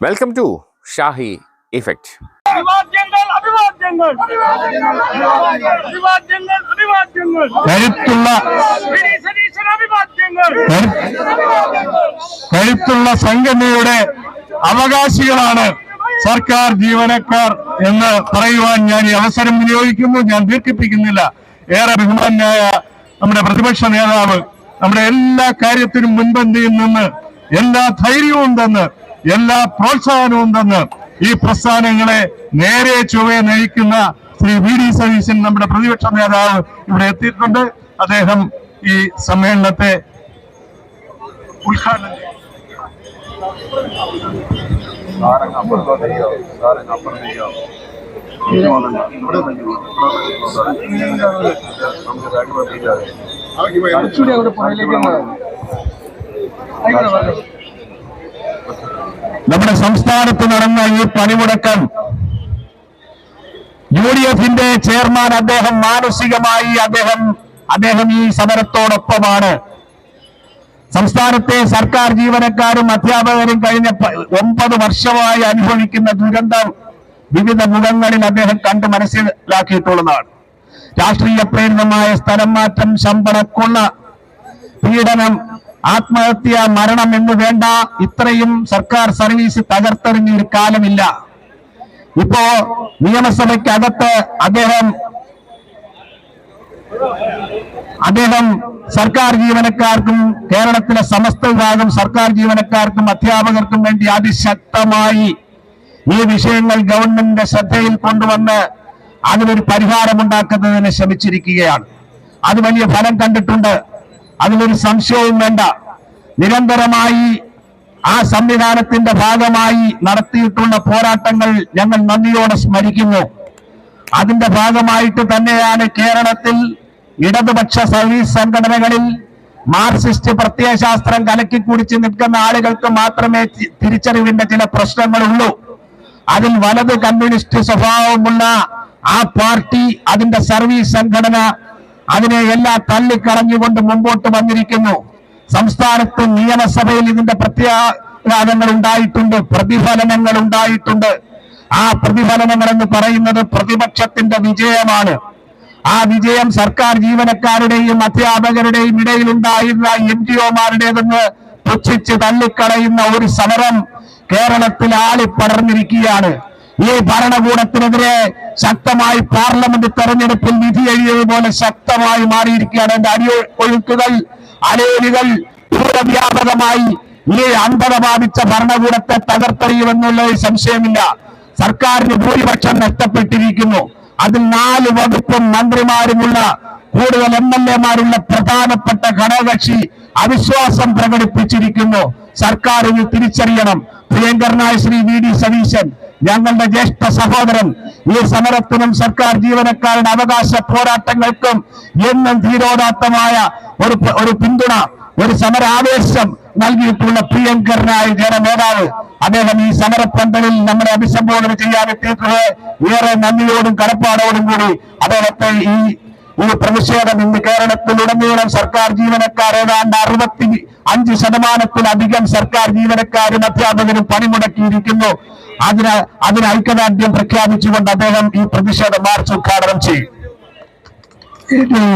Welcome to Shahi effect അഭിവാദ്യങ്ങൾ അഭിവാദ്യങ്ങൾ. അഭിവാദ്യങ്ങൾ അഭിവാദ്യങ്ങൾ. കരുത്തുള്ള കരുത്തുള്ള സംഘടനയുടെ അവകാശികളാണ് സർക്കാർ ജീവനക്കാർ എന്ന് പറയുവാൻ ഞാൻ ഈ അവസരം വിനിയോഗിക്കുന്നു. ഞാൻ ദീർഘിപ്പിക്കുന്നില്ല. ഏറെ ബഹുമാനായ നമ്മുടെ പ്രതിപക്ഷ നേതാവ് നമ്മുടെ എല്ലാ കാര്യത്തിനും മുൻപന്തിയിൽ നിന്ന് എല്ലാ ധൈര്യവും തന്ന് എല്ലാ പ്രോത്സാഹനവും തന്ന് ഈ പ്രസ്ഥാനങ്ങളെ നേരെ ചൊവ്വെ നയിക്കുന്ന ശ്രീ വി ഡി സതീശൻ നമ്മുടെ പ്രതിപക്ഷ നേതാവ് ഇവിടെ എത്തിയിട്ടുണ്ട് അദ്ദേഹം ഈ സമ്മേളനത്തെ ഉദ്ഘാടനം ചെയ്യും നമ്മുടെ സംസ്ഥാനത്ത് നടന്ന ഈ പണിമുടക്കം. യു ഡി എഫിന്റെ ചെയർമാൻ അദ്ദേഹം മാനസികമായി അദ്ദേഹം അദ്ദേഹം ഈ സമരത്തോടൊപ്പമാണ്. സംസ്ഥാനത്തെ സർക്കാർ ജീവനക്കാരും അധ്യാപകരും കഴിഞ്ഞ ഒമ്പത് വർഷമായി അനുഭവിക്കുന്ന ദുരന്തം വിവിധ മുഖങ്ങളിൽ അദ്ദേഹം കണ്ട് മനസ്സിലാക്കിയിട്ടുള്ളതാണ്. രാഷ്ട്രീയ പ്രേരിതമായ സ്ഥലം മാറ്റം ശമ്പളക്കുള്ള പീഡനം ആത്മഹത്യ മരണം എന്ന് വേണ്ട. ഇത്രയും സർക്കാർ സർവീസ് തകർത്തെറിഞ്ഞ ഒരു കാലമില്ല. ഇപ്പോ നിയമസഭയ്ക്കകത്ത് അദ്ദേഹം അദ്ദേഹം സർക്കാർ ജീവനക്കാർക്കും കേരളത്തിലെ സമസ്ത വിഭാഗം സർക്കാർ ജീവനക്കാർക്കും അധ്യാപകർക്കും വേണ്ടി അതിശക്തമായി ഈ വിഷയങ്ങൾ ഗവൺമെന്റിന്റെ ശ്രദ്ധയിൽ കൊണ്ടുവന്ന് അതിനൊരു പരിഹാരമുണ്ടാക്കുന്നതിന് ശ്രമിച്ചിരിക്കുകയാണ്. അത് വലിയ ഫലം കണ്ടിട്ടുണ്ട്. അതിലൊരു സംശയവും വേണ്ട. നിരന്തരമായി ആ സംവിധാനത്തിന്റെ ഭാഗമായി നടത്തിയിട്ടുള്ള പോരാട്ടങ്ങൾ ഞങ്ങൾ നന്ദിയോടെ സ്മരിക്കുന്നു. അതിന്റെ ഭാഗമായിട്ട് തന്നെയാണ് കേരളത്തിൽ ഇടതുപക്ഷ സർവീസ് സംഘടനകളിൽ മാർക്സിസ്റ്റ് പ്രത്യയശാസ്ത്രം കലക്കി കുടിച്ച് നിൽക്കുന്ന ആളുകൾക്ക് മാത്രമേ തിരിച്ചറിവിന്റെ ചില പ്രശ്നങ്ങളുള്ളൂ. അതിൽ വലത് കമ്മ്യൂണിസ്റ്റ് സ്വഭാവമുള്ള ആ പാർട്ടി അതിന്റെ സർവീസ് സംഘടന അതിനെ എല്ലാം തള്ളിക്കളഞ്ഞുകൊണ്ട് മുമ്പോട്ട് വന്നിരിക്കുന്നു. സംസ്ഥാനത്ത് നിയമസഭയിൽ ഇതിന്റെ പ്രത്യാഘാതങ്ങൾ ഉണ്ടായിട്ടുണ്ട് പ്രതിഫലനങ്ങൾ ഉണ്ടായിട്ടുണ്ട്. ആ പ്രതിഫലനങ്ങൾ എന്ന് പറയുന്നത് പ്രതിപക്ഷത്തിന്റെ വിജയമാണ്. ആ വിജയം സർക്കാർ ജീവനക്കാരുടെയും അധ്യാപകരുടെയും ഇടയിൽ ഉണ്ടായിരുന്ന എൻ ജി ഒമാരുടേതെന്ന് പുച്ഛിച്ച് തള്ളിക്കളയുന്ന ഒരു സമരം കേരളത്തിൽ ആളിപ്പടർന്നിരിക്കുകയാണ്. ഈ ഭരണകൂടത്തിനെതിരെ ശക്തമായി പാർലമെന്റ് തെരഞ്ഞെടുപ്പിൽ വിധി എഴുതിയതുപോലെ ശക്തമായി മാറിയിരിക്കുകയാണ് എന്റെ അടി ഒഴുക്കുകൾ അലേലുകൾ വ്യാപകമായി ഈ അന്ധത ബാധിച്ച ഭരണകൂടത്തെ തകർത്തെറിയുമെന്നുള്ള സംശയമില്ല. സർക്കാരിന് ഭൂരിപക്ഷം നഷ്ടപ്പെട്ടിരിക്കുന്നു. അതിൽ നാല് വകുപ്പും മന്ത്രിമാരുമുള്ള കൂടുതൽ എം എൽ എമാരുള്ള പ്രധാനപ്പെട്ട ഘടകകക്ഷി അവിശ്വാസം പ്രകടിപ്പിച്ചിരിക്കുന്നു. സർക്കാർ ഇത് തിരിച്ചറിയണം. പ്രിയങ്കരനായ ശ്രീ വി ഡി സതീശൻ ഞങ്ങളുടെ ജ്യേഷ്ഠ സഹോദരൻ ഈ സമരത്തിനും സർക്കാർ ജീവനക്കാരുടെ അവകാശ പോരാട്ടങ്ങൾക്കും എന്നും ധീരോദാത്തമായ ഒരു ഒരു പിന്തുണ ഒരു സമരാവേശം നൽകിയിട്ടുള്ള പ്രിയങ്കരനായ ജനനേതാവ്. അദ്ദേഹം ഈ സമരപ്പന്തലിൽ നമ്മളെ അഭിസംബോധന ചെയ്യാൻ എത്തിയിട്ടുള്ളത് ഏറെ നന്ദിയോടും കടപ്പാടോടും കൂടി അദ്ദേഹത്തെ ഈ ഈ പ്രതിഷേധം ഇന്ന് കേരളത്തിലുടനീളം സർക്കാർ ജീവനക്കാർ ഏതാണ്ട് അറുപത്തി അഞ്ച് ശതമാനത്തിലധികം സർക്കാർ ജീവനക്കാരും അധ്യാപകരും പണിമുടക്കിയിരിക്കുന്നു. അതിന് അതിന് ഐക്യദാർഢ്യം പ്രഖ്യാപിച്ചുകൊണ്ട് അദ്ദേഹം ഈ പ്രതിഷേധ മാർച്ച് ഉദ്ഘാടനം ചെയ്യും. ഏറ്റവും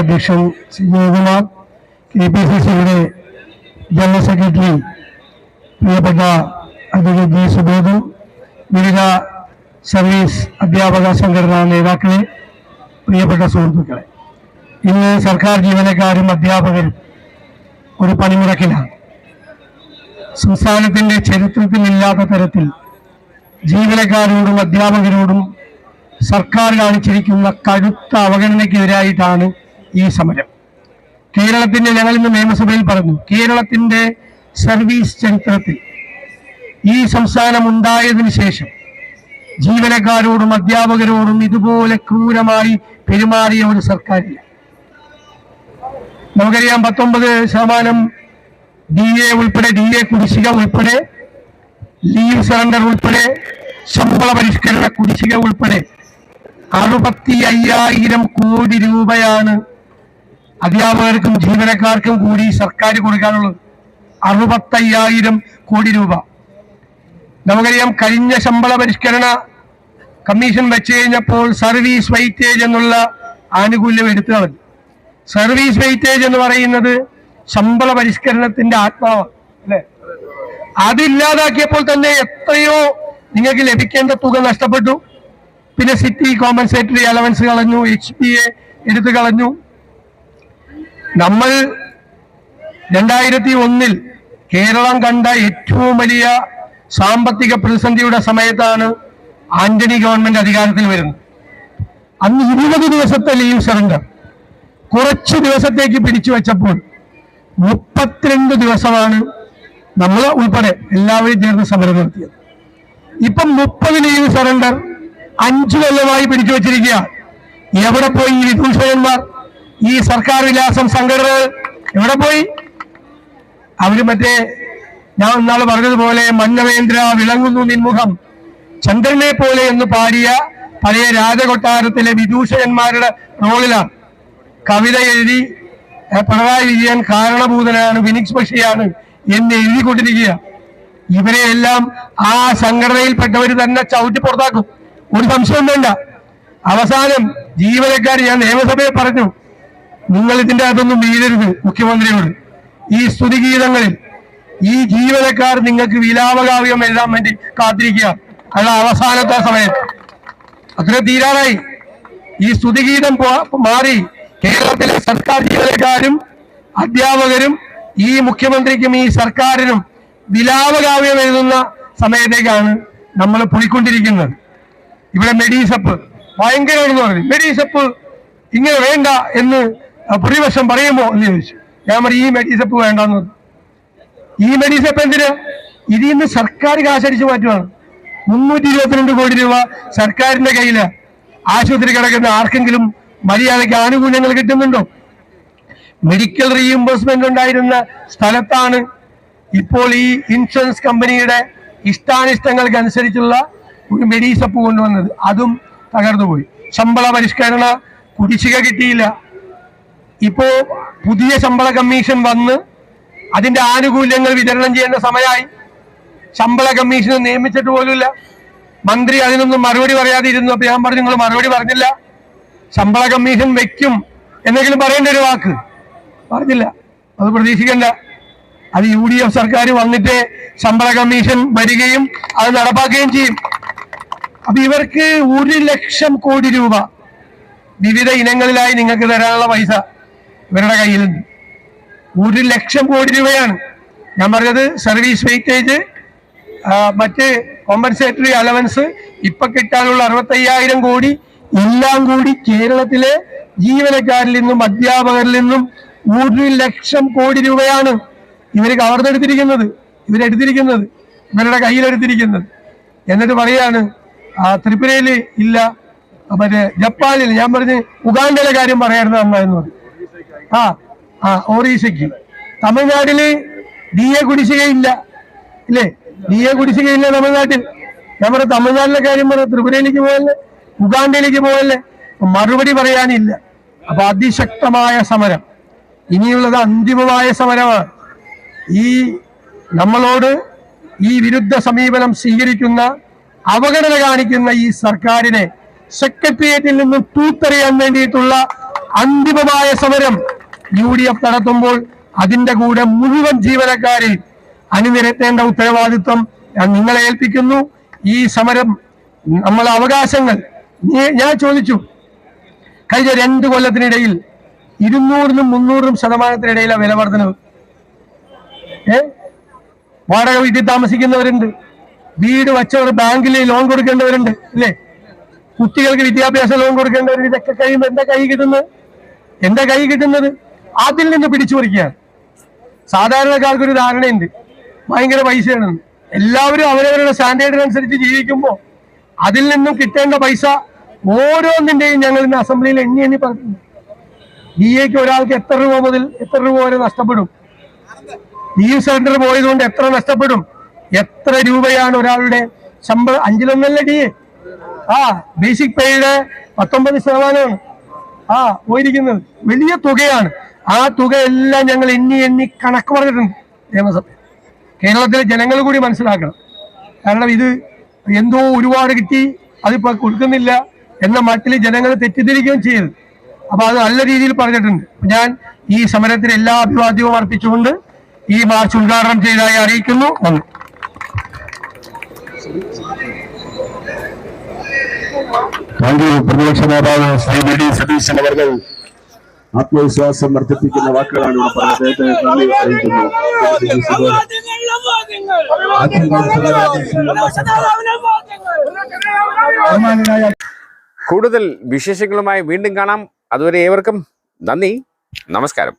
അധ്യക്ഷൻ C Jayakumar K P C സിയുടെ ജനറൽ സെക്രട്ടറി പ്രിയപ്പെട്ട അഡ്വക്കേറ്റ് ജി സുബോധു വിവിധ സർവീസ് അധ്യാപക സംഘടനാ നേതാക്കളെ പ്രിയപ്പെട്ട സുഹൃത്തുക്കളെ ഇന്ന് സർക്കാർ ജീവനക്കാരും അധ്യാപകരും ഒരു പണിമുടക്കിലാണ്. സംസ്ഥാനത്തിന്റെ ചരിത്രത്തിലില്ലാത്ത തരത്തിൽ ജീവനക്കാരോടും അധ്യാപകരോടും സർക്കാർ കാണിച്ചിരിക്കുന്ന കടുത്ത അവഗണനയ്ക്കെതിരായിട്ടാണ് ഈ സമരം. കേരളത്തിന്റെ ഞങ്ങൾ ഇന്ന് നിയമസഭയിൽ പറഞ്ഞു കേരളത്തിന്റെ സർവീസ് ചരിത്രത്തിൽ ഈ സംസ്ഥാനം ഉണ്ടായതിനു ശേഷം ജീവനക്കാരോടും അധ്യാപകരോടും ഇതുപോലെ ക്രൂരമായി പെരുമാറിയ ഒരു സർക്കാരില്ല. നമുക്കറിയാം പത്തൊമ്പത് ശതമാനം ഡി എ ഉൾപ്പെടെ ഡി എ കുടിശ്ശിക ഉൾപ്പെടെ ലീവ് സറണ്ടർ ഉൾപ്പെടെ ശമ്പള പരിഷ്കരണ കുടിശ്ശിക ഉൾപ്പെടെ അറുപത്തി അയ്യായിരം കോടി രൂപയാണ് അധ്യാപകർക്കും ജീവനക്കാർക്കും കൂടി സർക്കാർ കൊടുക്കാനുള്ളത്. അറുപത്തയ്യായിരം കോടി രൂപ. നമുക്കറിയാം കഴിഞ്ഞ ശമ്പള പരിഷ്കരണ കമ്മീഷൻ വെച്ച് കഴിഞ്ഞപ്പോൾ സർവീസ് വെയിറ്റേജ് എന്നുള്ള ആനുകൂല്യം എടുത്തു കളഞ്ഞു. സർവീസ് വെയിറ്റേജ് എന്ന് പറയുന്നത് ശമ്പള പരിഷ്കരണത്തിന്റെ ആത്മാവാണ് അല്ലെ? അതില്ലാതാക്കിയപ്പോൾ തന്നെ എത്രയോ നിങ്ങൾക്ക് ലഭിക്കേണ്ട തുക നഷ്ടപ്പെട്ടു. പിന്നെ സിറ്റി കോമ്പൻസേറ്ററി അലവൻസ് കളഞ്ഞു എച്ച് പി എ എടുത്തു കളഞ്ഞു. നമ്മൾ രണ്ടായിരത്തി ഒന്നിൽ കേരളം കണ്ട ഏറ്റവും വലിയ സാമ്പത്തിക പ്രതിസന്ധിയുടെ സമയത്താണ് ആന്റണി ഗവൺമെന്റ് അധികാരത്തിൽ വരുന്നത്. അന്ന് ഇരുപത് ദിവസത്തെ ലീവ് സറണ്ടർ കുറച്ച് ദിവസത്തേക്ക് പിടിച്ചു വെച്ചപ്പോൾ മുപ്പത്തിരണ്ട് ദിവസമാണ് നമ്മൾ ഉൾപ്പെടെ എല്ലാവരും ചേർന്ന് സമരം നടത്തിയത്. ഇപ്പം മുപ്പത് ലീവ് സറണ്ടർ അഞ്ചു കൊല്ലമായി പിടിച്ചു വച്ചിരിക്കുക. എവിടെ പോയി ഈ വിദൂഷകന്മാർ ഈ സർക്കാർ വിലാസം സംഘടനകൾ എവിടെ പോയി? അവർ മറ്റേ ഞാൻ ഇന്നാൾ പറഞ്ഞതുപോലെ മന്നവേന്ദ്ര വിളങ്ങുന്നു നിൻമുഖം. ചന്ദ്രനെ പോലെ എന്ന് പാടിയ പഴയ രാജകൊട്ടാരത്തിലെ വിദൂഷകന്മാരുടെ റോളിലാണ്. കവിത എഴുതി പിണറായി വിജയൻ കാരണഭൂതനാണ് വിനിക്സ് പക്ഷിയാണ് എന്ന് എഴുതിക്കൊണ്ടിരിക്കുക ഇവരെ എല്ലാം ആ സംഘടനയിൽപ്പെട്ടവർ തന്നെ ചവിട്ടി പുറത്താക്കും. ഒരു സംശയം വേണ്ട. അവസാനം ജീവനക്കാർ ഞാൻ നിയമസഭയിൽ പറഞ്ഞു നിങ്ങൾ ഇതിന്റെ അകത്തൊന്നും വീഴരുത് മുഖ്യമന്ത്രിയോട്. ഈ സ്തുതിഗീതങ്ങളിൽ ഈ ജീവനക്കാർ നിങ്ങൾക്ക് വിലാപകാവ്യം എഴുതാൻ വേണ്ടി കാത്തിരിക്കുക. അല്ല അവസാനത്തെ സമയത്ത് അത്ര തീരാറായി. ഈ സ്തുതിഗീതം മാറി കേരളത്തിലെ സർക്കാർ ജീവനക്കാരും അധ്യാപകരും ഈ മുഖ്യമന്ത്രിക്കും ഈ സർക്കാരിനും വിലാപകാവ്യം എഴുതുന്ന സമയത്തേക്കാണ് നമ്മൾ പോയിക്കൊണ്ടിരിക്കുന്നത് ഇവിടെ മെഡീസപ്പ് പറഞ്ഞു. മെഡീസപ്പ് ഇങ്ങനെ വേണ്ട എന്ന് പ്രതിപക്ഷം പറയുമോ എന്ന് ചോദിച്ചു. ഞാൻ പറയും ഈ മെഡീസപ്പ് വേണ്ടെന്ന് പറഞ്ഞു. മെഡീസ് ഇപ്പൊ എന്തിന്? ഇതിൽ നിന്ന് സർക്കാർ കാശടിച്ചു മാറ്റുവാണ്. മുന്നൂറ്റി ഇരുപത്തിരണ്ട് കോടി രൂപ സർക്കാരിന്റെ കയ്യിൽ. ആശുപത്രി കിടക്കുന്ന ആർക്കെങ്കിലും മര്യാദയ്ക്ക് ആനുകൂല്യങ്ങൾ കിട്ടുന്നുണ്ടോ? മെഡിക്കൽ റീഇംബേഴ്സ്മെന്റ് ഉണ്ടായിരുന്ന സ്ഥലത്താണ് ഇപ്പോൾ ഈ ഇൻഷുറൻസ് കമ്പനിയുടെ ഇഷ്ടാനിഷ്ടങ്ങൾക്കനുസരിച്ചുള്ള ഒരു മെഡീസപ്പ് കൊണ്ടുവന്നത്. അതും തകർന്നുപോയി ശമ്പള പരിഷ്കരണ കുടിശ്ശിക കിട്ടിയില്ല. ഇപ്പോ പുതിയ ശമ്പള കമ്മീഷൻ വന്ന് അതിന്റെ ആനുകൂല്യങ്ങൾ വിതരണം ചെയ്യേണ്ട സമയമായി. ശമ്പള കമ്മീഷനെ നിയമിച്ചിട്ട് പോലുമില്ല. മന്ത്രി അതിനൊന്നും മറുപടി പറയാതെ അപ്പൊ ഞാൻ പറഞ്ഞു നിങ്ങൾ മറുപടി പറഞ്ഞില്ല. ശമ്പള കമ്മീഷൻ വെക്കും. എന്തെങ്കിലും പറയേണ്ട ഒരു വാക്ക്. പറഞ്ഞില്ല. അത് പ്രതീക്ഷിക്കണ്ട. അത് യു ഡി എഫ് സർക്കാർ വന്നിട്ട് ശമ്പള കമ്മീഷൻ വരികയും അത് നടപ്പാക്കുകയും ചെയ്യും. അപ്പൊ ഇവർക്ക് ഒരു ലക്ഷം കോടി രൂപ വിവിധ ഇനങ്ങളിലായി നിങ്ങൾക്ക് തരാനുള്ള പൈസ ഇവരുടെ കയ്യിലുണ്ട്. ഒരു ലക്ഷം കോടി രൂപയാണ്. ഞാൻ പറഞ്ഞത് സർവീസ് വെയിറ്റേജ് മറ്റ് കോമ്പൻസേറ്ററി അലവൻസ് ഇപ്പൊ കിട്ടാനുള്ള അറുപത്തയ്യായിരം കോടി. എല്ലാം കൂടി കേരളത്തിലെ ജീവനക്കാരിൽ നിന്നും അധ്യാപകരിൽ നിന്നും ഒരു ലക്ഷം കോടി രൂപയാണ് ഇവർ കവർന്നെടുത്തിരിക്കുന്നത് ഇവരെടുത്തിരിക്കുന്നത് ഇവരുടെ കയ്യിലെടുത്തിരിക്കുന്നത് എന്നിട്ട് പറയാണ് ത്രിപുരയിൽ ഇല്ല. മറ്റേ ജപ്പാനിൽ ഞാൻ പറഞ്ഞ് ഉഗാണ്ടയിലെ കാര്യം പറയായിരുന്നു നന്നായിരുന്നു പറഞ്ഞു ആ ആ ഒറീസയ്ക്ക് തമിഴ്നാട്ടിൽ ഡി എ കുടിശ്ശികയില്ല. ഇല്ലേ? ഡി എ കുടിശ്ശികയില്ല തമിഴ്നാട്ടിൽ പറഞ്ഞ തമിഴ്നാട്ടിലെ കാര്യം പറഞ്ഞ ത്രിപുരയിലേക്ക് പോയല്ലേ ഉഗാണ്ടയിലേക്ക് പോയല്ലേ മറുപടി പറയാനില്ല. അപ്പൊ അതിശക്തമായ സമരം. ഇനിയുള്ളത് അന്തിമമായ സമരമാണ്. ഈ നമ്മളോട് ഈ വിരുദ്ധ സമീപനം സ്വീകരിക്കുന്ന അവഗണന കാണിക്കുന്ന ഈ സർക്കാരിനെ സെക്രട്ടേറിയറ്റിൽ നിന്നും തൂത്തെറിയാൻ വേണ്ടിയിട്ടുള്ള അന്തിമമായ സമരം യു ഡി എഫ് നടത്തുമ്പോൾ അതിന്റെ കൂടെ മുഴുവൻ ജീവനക്കാരെ അണിനിരത്തേണ്ട ഉത്തരവാദിത്വം ഞാൻ നിങ്ങളെ ഏൽപ്പിക്കുന്നു. ഈ സമരം നമ്മളെ അവകാശങ്ങൾ ഞാൻ ചോദിച്ചു. കഴിഞ്ഞ രണ്ട് കൊല്ലത്തിനിടയിൽ ഇരുന്നൂറിനും മുന്നൂറിനും ശതമാനത്തിനിടയിലെ വില വർധനവ്. ഏ? വാടക വീട്ടിൽ താമസിക്കുന്നവരുണ്ട്. വീട് വച്ചവർ ബാങ്കിൽ ലോൺ കൊടുക്കേണ്ടവരുണ്ട് അല്ലേ? കുട്ടികൾക്ക് വിദ്യാഭ്യാസ ലോൺ കൊടുക്കേണ്ടവരുണ്ട്. ഇതൊക്കെ കഴിയുമ്പോൾ എന്താ കൈ കിട്ടുന്നത്? എന്റെ കൈ കിട്ടുന്നത്? അതിൽ നിന്ന് പിടിച്ചു പറിക്കുകയാണ്. സാധാരണക്കാർക്ക് ഒരു ധാരണയുണ്ട്. ഭയങ്കര പൈസയാണെന്ന് എല്ലാവരും അവരവരുടെ സ്റ്റാൻഡേർഡിനനുസരിച്ച് ജീവിക്കുമ്പോൾ അതിൽ നിന്നും കിട്ടേണ്ട പൈസ ഓരോന്നിന്റെയും ഞങ്ങൾ ഇന്ന് അസംബ്ലിയിൽ എണ്ണി എണ്ണി പറഞ്ഞു ഡി എക്ക് ഒരാൾക്ക് എത്ര രൂപ മുതൽ എത്ര രൂപ വരെ നഷ്ടപ്പെടും? ലീവ് സെന്റർ പോയതുകൊണ്ട് എത്ര നഷ്ടപ്പെടും? എത്ര രൂപയാണ് ഒരാളുടെ ശമ്പളം? അഞ്ചിലൊന്നല്ല ഡി എ ആ ബേസിക് പേയുടെ പത്തൊമ്പത് ശതമാനമാണ്. ആ പോയിരിക്കുന്നത്. വലിയ തുകയാണ്. ആ തുകയെല്ലാം ഞങ്ങൾ എണ്ണി എണ്ണി കണക്ക് പറഞ്ഞിട്ടുണ്ട് നിയമസഭ കേരളത്തിലെ ജനങ്ങൾ കൂടി മനസ്സിലാക്കണം. കാരണം ഇത് എന്തോ ഒരുപാട് കിട്ടി അതിപ്പോ കൊടുക്കുന്നില്ല എന്ന മട്ടിൽ ജനങ്ങൾ തെറ്റിദ്ധരിക്കുകയും ചെയ്തു അപ്പോൾ അത് നല്ല രീതിയിൽ പറഞ്ഞിട്ടുണ്ട്. ഞാൻ ഈ സമരത്തിന് എല്ലാ അഭിവാദ്യവും അർപ്പിച്ചുകൊണ്ട് ഈ മാർച്ച് ഉദ്ഘാടനം ചെയ്തതായി അറിയിക്കുന്നു. നന്ദി. പ്രതിപക്ഷ നേതാവ് ശ്രീ ബി ഡി സതീശൻ അവർ ആത്മവിശ്വാസം വർദ്ധിപ്പിക്കുന്ന വാക്കുകളാണ് ഇവിടെ പറഞ്ഞത്. നന്ദി അറിയിക്കുന്നു. കൂടുതൽ വിശേഷങ്ങളുമായി വീണ്ടും കാണാം. അതുവരെ ഏവർക്കും നന്ദി. നമസ്കാരം.